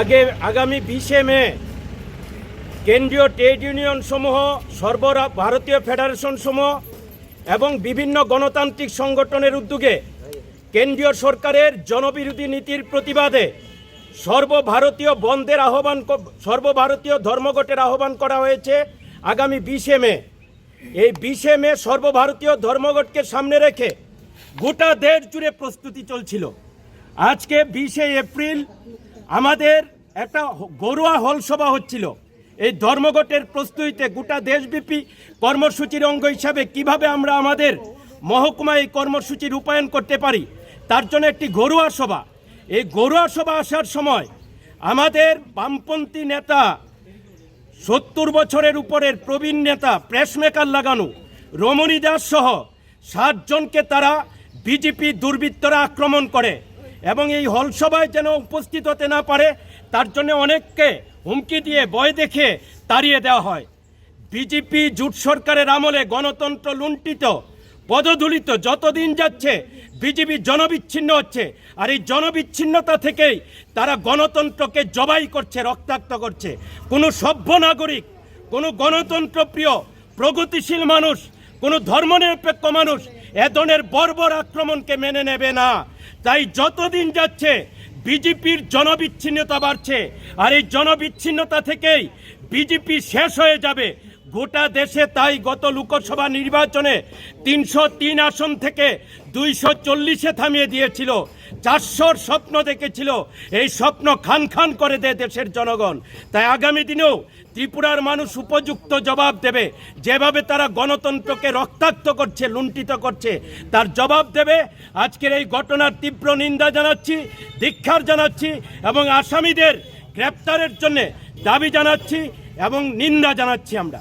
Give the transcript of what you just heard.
আগে আগামী বিশে মে, কেন্দ্রীয় ট্রেড ইউনিয়ন সমূহ, সর্বরা ভারতীয় ফেডারেশন সমূহ এবং বিভিন্ন গণতান্ত্রিক সংগঠনের উদ্যোগে কেন্দ্রীয় সরকারের জনবিরোধী নীতির প্রতিবাদে সর্বভারতীয় বন্ধের আহ্বান সর্বভারতীয় ধর্মঘটের আহ্বান করা হয়েছে আগামী বিশে মে। এই বিশে মে সর্বভারতীয় ধর্মঘটকে সামনে রেখে গোটা দেশ জুড়ে প্রস্তুতি চলছিল। আজকে বিশে এপ্রিল আমাদের একটা গরুয়া হলসভা হচ্ছিল। এই ধর্মঘটের প্রস্তুতিতে গোটা দেশব্যাপী কর্মসূচির অঙ্গ হিসাবে কীভাবে আমরা আমাদের মহকুমায় এই কর্মসূচি রূপায়ণ করতে পারি, তার জন্য একটি ঘরোয়া সভা। এই ঘরোয়া সভা আসার সময় আমাদের বামপন্থী নেতা, সত্তর বছরের উপরের প্রবীণ নেতা, প্রেসমেকার লাগানো, রমণী দাস সহ সাতজনকে তারা বিজেপি দুর্বৃত্তরা আক্রমণ করে। এবং এই হলসভায় যেন উপস্থিত হতে না পারে, তার জন্য অনেককে হুমকি দিয়ে বয় দেখে তাড়িয়ে দেওয়া হয়। বিজেপি জোট সরকারের আমলে গণতন্ত্র লুণ্ঠিত, পদধূলিত যতদিন যাচ্ছে, বিজেপি জনবিচ্ছিন্ন হচ্ছে। আর এই জনবিচ্ছিন্নতা থেকেই তারা গণতন্ত্রকে জবাই করছে, রক্তাক্ত করছে। কোনো সভ্য নাগরিক, কোনো গণতন্ত্র প্রিয় প্রগতিশীল মানুষ, কোনো ধর্মনিরপেক্ষ মানুষ এ ধরনের বর্বর আক্রমণকে মেনে নেবে না। তাই যতদিন যাচ্ছে বিজেপির জনবিচ্ছিন্নতা বাড়ছে। আর এই জনবিচ্ছিন্নতা থেকেই বিজেপি শেষ হয়ে যাবে। গোটা দেশে তাই গত লোকসভা নির্বাচনে তিনশো তিন আসন থেকে দুইশো চল্লিশে থামিয়ে দিয়েছিল। চারশোর স্বপ্ন দেখেছিল। এই স্বপ্ন খান খান করে দেয় দেশের জনগণ। তাই আগামী দিনেও ত্রিপুরার মানুষ উপযুক্ত জবাব দেবে। যেভাবে তারা গণতন্ত্রকে রক্তাক্ত করছে, লুণ্ঠিত করছে, তার জবাব দেবে আজকের এই ঘটনার তীব্র নিন্দা জানাচ্ছি দীক্ষার জানাচ্ছি এবং আসামিদের গ্রেপ্তারের জন্যে দাবি জানাচ্ছি এবং নিন্দা জানাচ্ছি আমরা।